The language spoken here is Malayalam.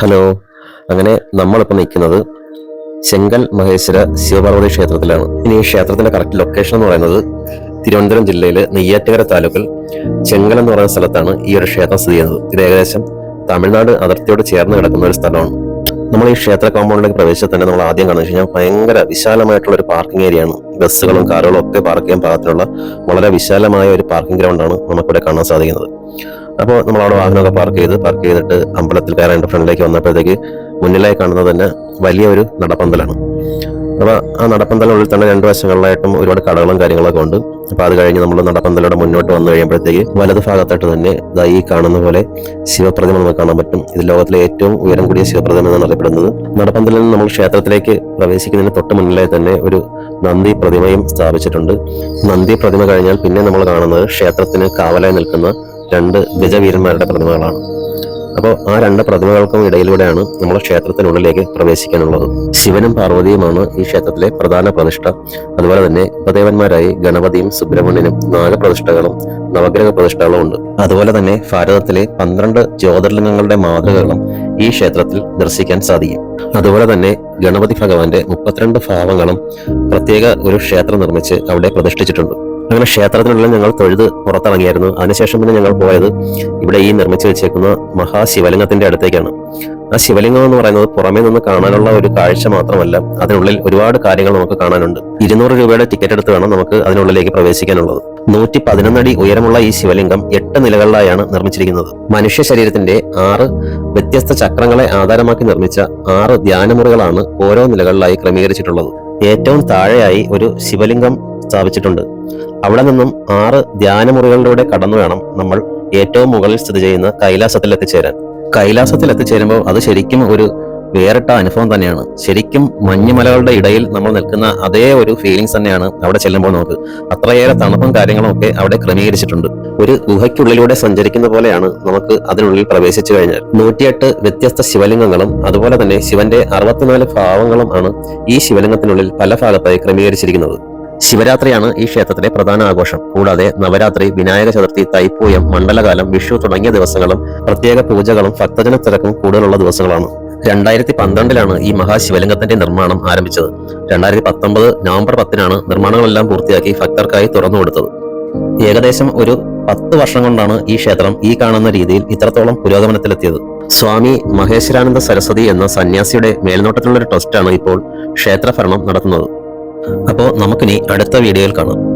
ഹലോ. അങ്ങനെ നമ്മളിപ്പോൾ നിൽക്കുന്നത് ചെങ്കൽ മഹേശ്വര ശിവപാർവതി ക്ഷേത്രത്തിലാണ്. ഇനി ഈ ക്ഷേത്രത്തിന്റെ കറക്റ്റ് ലൊക്കേഷൻ എന്ന് പറയുന്നത് തിരുവനന്തപുരം ജില്ലയിലെ നെയ്യാറ്റുകര താലൂക്കിൽ ചെങ്കൽ എന്ന് പറയുന്ന സ്ഥലത്താണ് ഈ ഒരു ക്ഷേത്രം സ്ഥിതി ചെയ്യുന്നത്. ഇത് ഏകദേശം തമിഴ്നാട് അതിർത്തിയോട് ചേർന്ന് കിടക്കുന്ന ഒരു സ്ഥലമാണ്. നമ്മൾ ഈ ക്ഷേത്ര കോമ്പൗണ്ടിലേക്ക് പ്രവേശിച്ചാൽ തന്നെ നമ്മൾ ആദ്യം കാണുന്നത് കഴിഞ്ഞാൽ ഭയങ്കര വിശാലമായിട്ടുള്ള ഒരു പാർക്കിംഗ് ഏരിയയാണ് ബസ്സുകളും കാറുകളും ഒക്കെ പാർക്ക് ചെയ്യാൻ പാകത്തിനുള്ള വളരെ വിശാലമായ ഒരു പാർക്കിംഗ് ഗ്രൗണ്ടാണ് നമുക്കിവിടെ കാണാൻ സാധിക്കുന്നത്. അപ്പോൾ നമ്മൾ അവിടെ വാഹനമൊക്കെ പാർക്ക് ചെയ്ത് പാർക്ക് ചെയ്തിട്ട് അമ്പലത്തിൽ കയറാൻ ഫ്രണ്ടിലേക്ക് വന്നപ്പോഴത്തേക്ക് മുന്നിലായി കാണുന്നത് തന്നെ വലിയൊരു നടപ്പന്തലാണ്. അപ്പോൾ ആ നടപ്പന്തലിനുള്ളിൽ തന്നെ രണ്ട് വശങ്ങളിലായിട്ടും ഒരുപാട് കടകളും കാര്യങ്ങളൊക്കെ ഉണ്ട്. അപ്പോൾ അത് കഴിഞ്ഞ് നമ്മൾ നടപ്പന്തലയുടെ മുന്നോട്ട് വന്നു കഴിയുമ്പോഴത്തേക്ക് വലത് ഭാഗത്തായിട്ട് തന്നെ ദാ ഈ കാണുന്ന പോലെ ശിവപ്രതിമ നമുക്ക് കാണാൻ പറ്റും. ഇത് ലോകത്തിലെ ഏറ്റവും ഉയരം കൂടിയ ശിവപ്രതിമ എന്നാണ് അറിയപ്പെടുന്നത്. നടപ്പന്തലിൽ നമ്മൾ ക്ഷേത്രത്തിലേക്ക് പ്രവേശിക്കുന്നതിന് തൊട്ട് മുന്നിലായി തന്നെ ഒരു നന്ദി പ്രതിമയും സ്ഥാപിച്ചിട്ടുണ്ട്. നന്ദി പ്രതിമ കഴിഞ്ഞാൽ പിന്നെ നമ്മൾ കാണുന്നത് ക്ഷേത്രത്തിന് കാവലായി നിൽക്കുന്ന രണ്ട് ഗജവീരന്മാരുടെ പ്രതിമകളാണ്. അപ്പോൾ ആ രണ്ട് പ്രതിമകൾക്കും ഇടയിലൂടെയാണ് നമ്മൾ ക്ഷേത്രത്തിനുള്ളിലേക്ക് പ്രവേശിക്കാനുള്ളത്. ശിവനും പാർവതിയുമാണ് ഈ ക്ഷേത്രത്തിലെ പ്രധാന പ്രതിഷ്ഠ. അതുപോലെ തന്നെ ഉപദേവന്മാരായി ഗണപതിയും സുബ്രഹ്മണ്യനും നാഗപ്രതിഷ്ഠകളും നവഗ്രഹ പ്രതിഷ്ഠകളും ഉണ്ട്. അതുപോലെ തന്നെ ഭാരതത്തിലെ പന്ത്രണ്ട് ജ്യോതിർലിംഗങ്ങളുടെ മാതൃകകളും ഈ ക്ഷേത്രത്തിൽ ദർശിക്കാൻ സാധിക്കും. അതുപോലെ തന്നെ ഗണപതി ഭഗവാന്റെ മുപ്പത്തിരണ്ട് ഭാവങ്ങളും പ്രത്യേക ഒരു ക്ഷേത്രം നിർമ്മിച്ച് അവിടെ പ്രതിഷ്ഠിച്ചിട്ടുണ്ട്. അങ്ങനെ ക്ഷേത്രത്തിനുള്ളിൽ ഞങ്ങൾ തൊഴുത് പുറത്തിറങ്ങിയായിരുന്നു. അതിനുശേഷം പിന്നെ ഞങ്ങൾ പോയത് ഇവിടെ ഈ നിർമ്മിച്ചു വെച്ചേക്കുന്ന മഹാശിവലിംഗത്തിന്റെ അടുത്തേക്കാണ്. ആ ശിവലിംഗം എന്ന് പറയുന്നത് പുറമേ നിന്ന് കാണാനുള്ള ഒരു കാഴ്ച മാത്രമല്ല അതിനുള്ളിൽ ഒരുപാട് കാര്യങ്ങൾ നമുക്ക് കാണാനുണ്ട്. ഇരുന്നൂറ് രൂപയുടെ ടിക്കറ്റ് എടുത്ത് വേണം നമുക്ക് അതിനുള്ളിലേക്ക് പ്രവേശിക്കാനുള്ളത്. നൂറ്റി പതിനൊന്നടി ഉയരമുള്ള ഈ ശിവലിംഗം എട്ട് നിലകളിലായാണ് നിർമ്മിച്ചിരിക്കുന്നത്. മനുഷ്യ ശരീരത്തിന്റെ ആറ് വ്യത്യസ്ത ചക്രങ്ങളെ ആധാരമാക്കി നിർമ്മിച്ച ആറ് ധ്യാനമുറികളാണ് ഓരോ നിലകളിലായി ക്രമീകരിച്ചിട്ടുള്ളത്. ഏറ്റവും താഴെയായി ഒരു ശിവലിംഗം സ്ഥാപിച്ചിട്ടുണ്ട്. അവിടെ നിന്നും ആറ് ധ്യാനമുറികളിലൂടെ കടന്നു വേണം നമ്മൾ ഏറ്റവും മുകളിൽ സ്ഥിതി ചെയ്യുന്ന കൈലാസത്തിൽ എത്തിച്ചേരാൻ കൈലാസത്തിൽ എത്തിച്ചേരുമ്പോൾ അത് ശരിക്കും ഒരു വേറിട്ട അനുഭവം തന്നെയാണ്. ശരിക്കും മഞ്ഞുമലകളുടെ ഇടയിൽ നമ്മൾ നിൽക്കുന്ന അതേ ഒരു ഫീലിങ്സ് തന്നെയാണ് അവിടെ ചെല്ലുമ്പോൾ നമുക്ക്. അത്രയേറെ തണുപ്പും കാര്യങ്ങളും ഒക്കെ അവിടെ ക്രമീകരിച്ചിട്ടുണ്ട്. ഒരു ഗുഹയ്ക്കുള്ളിലൂടെ സഞ്ചരിക്കുന്ന പോലെയാണ് നമുക്ക് അതിനുള്ളിൽ പ്രവേശിച്ചു കഴിഞ്ഞാൽ. നൂറ്റിയെട്ട് വ്യത്യസ്ത ശിവലിംഗങ്ങളും അതുപോലെ തന്നെ ശിവന്റെ അറുപത്തിനാല് ഭാവങ്ങളും ആണ് ഈ ശിവലിംഗത്തിനുള്ളിൽ പല ഭാഗത്തായി ക്രമീകരിച്ചിരിക്കുന്നത്. ശിവരാത്രിയാണ് ഈ ക്ഷേത്രത്തിലെ പ്രധാന ആഘോഷം. കൂടാതെ നവരാത്രി വിനായക ചതുർത്ഥി തൈപ്പൂയം മണ്ഡലകാലം വിഷു തുടങ്ങിയ ദിവസങ്ങളും പ്രത്യേക പൂജകളും ഭക്തജന തിരക്കും കൂടുതലുള്ള ദിവസങ്ങളാണ്. രണ്ടായിരത്തി പന്ത്രണ്ടിലാണ് ഈ മഹാശിവലിംഗത്തിന്റെ നിർമ്മാണം ആരംഭിച്ചത്. രണ്ടായിരത്തി പത്തൊമ്പത് നവംബർ പത്തിനാണ് നിർമ്മാണങ്ങളെല്ലാം പൂർത്തിയാക്കി ഭക്തർക്കായി തുറന്നു കൊടുത്തത്. ഏകദേശം ഒരു പത്ത് വർഷം കൊണ്ടാണ് ഈ ക്ഷേത്രം ഈ കാണുന്ന രീതിയിൽ ഇത്രത്തോളം പുരോഗമനത്തിലെത്തിയത്. സ്വാമി മഹേശ്വരാനന്ദ സരസ്വതി എന്ന സന്യാസിയുടെ മേൽനോട്ടത്തിലുള്ള ഒരു ട്രസ്റ്റാണ് ഇപ്പോൾ ക്ഷേത്രഭരണം നടത്തുന്നത്. അപ്പോൾ നമുക്കിനി അടുത്ത വീഡിയോയിൽ കാണാം.